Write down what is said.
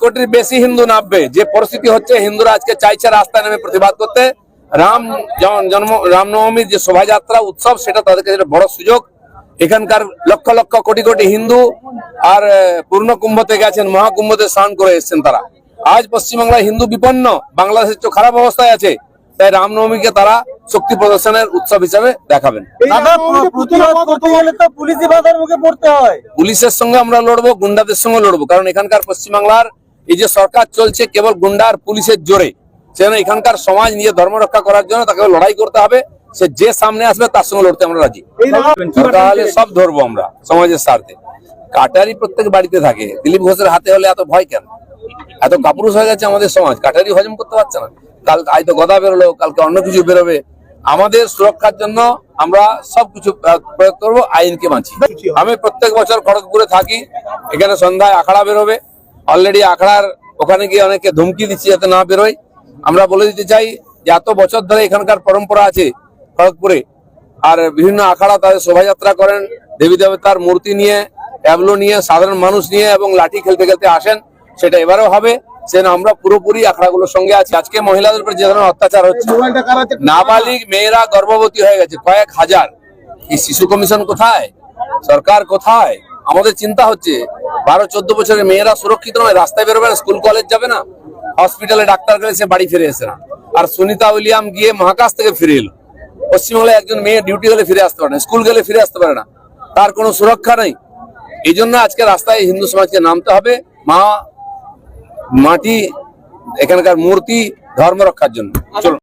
কোটির বেশি হিন্দু নামবে। যে পরিস্থিতি হচ্ছে হিন্দুরা আজকে চাইছে রাস্তায় নেমে প্রতিবাদ করতে। রাম জন্ম রামনবমীর যে শোভাযাত্রা উৎসব সেটা তাদের কাছে বড় সুযোগ। এখানকার লক্ষ লক্ষ কোটি কোটি হিন্দু আর পূর্ণ কুম্ভতে গেছেন মহাকুম্ভতে স্নান করে এসেছেন তারা। আজ পশ্চিমবাংলায় হিন্দু বিপন্ন বাংলাদেশের তো খারাপ অবস্থায় আছে তাই রামনবমীকে তারা শক্তি প্রদর্শনের উৎসব হিসাবে দেখাবেন। দাদা প্র- প্রতিবাদ করতে গেলে তো পুলিশি বাধার মুখে পড়তে হয়। পুলিশের সঙ্গে আমরা লড়বো গুন্ডাদের সঙ্গে লড়বো কারণ এখানকার পশ্চিমবাংলার এই যে সরকার চলছে কেবল গুন্ডার পুলিশের জোরে সেজন্য এখানকার সমাজ নিজের ধর্ম রক্ষা করার জন্য তাকে লড়াই করতে হবে সে যে সামনে আসবে তার সঙ্গে লড়তে আমরা রাজি। তাহলে সব ধরবো আমরা সমাজের স্বার্থে। কাটারি প্রত্যেক বাড়িতে থাকে দিলীপ ঘোষের হাতে হলে এত ভয় কেন? এত কাপুরুষ হয়ে গেছে আমাদের সমাজ কাটারি হজম করতে পারছে না। কাল আজ তো গদা বেরোলো কালকে অন্য কিছু বেরোবে। আমাদের সুরক্ষার জন্য আমরা সবকিছু প্রয়োগ করব আইনকে বাঁচি আমি প্রত্যেক বছর খড়গপুরে থাকি এখানে সন্ধ্যায় আখড়া বেরোবে। অলরেডি আখড়ার ওখানে গিয়ে অনেকে ধুমকি দিচ্ছি যাতে না বেরোয়। আমরা বলে দিতে চাই যে এত বছর ধরে এখানকার পরম্পরা আছে খড়গপুরে। আর বিভিন্ন আখড়া তাদের শোভাযাত্রা করেন। দেবী দেবতার মূর্তি নিয়ে ট্যাবলো নিয়ে সাধারণ মানুষ নিয়ে এবং লাঠি খেলতে খেলতে আসেন। সেটা এবারেও হবে। সেন আমরা পুরোপুরি আখড়াগুলোর সঙ্গে আছি। আজকে মহিলাদের উপর যে ধরনের অত্যাচার হচ্ছে নাবালিক মেয়েরা গর্ভবতী হয়ে গেছে কয়েক হাজার। এই শিশু কমিশন কোথায়? সরকার কোথায়? আমাদের চিন্তা হচ্ছে বারো চোদ্দ বছরের মেয়েরা সুরক্ষিত নয় রাস্তায় বেরোবে না স্কুল কলেজ যাবে না। হসপিটালে ডাক্তার গেলে সে বাড়ি ফিরে এসে না। আর সুনিতা উইলিয়াম গিয়ে মহাকাশ থেকে ফিরে এলো। পশ্চিমবাংলায় একজন মেয়ে ডিউটি গেলে ফিরে আসতে পারে না স্কুল গেলে ফিরে আসতে পারে না। তার কোনো সুরক্ষা নেই। এই জন্য আজকে রাস্তায় হিন্দু সমাজকে নামতে হবে মা মাটি এখানকার মূর্তি ধর্ম রক্ষার জন্য। চলুন।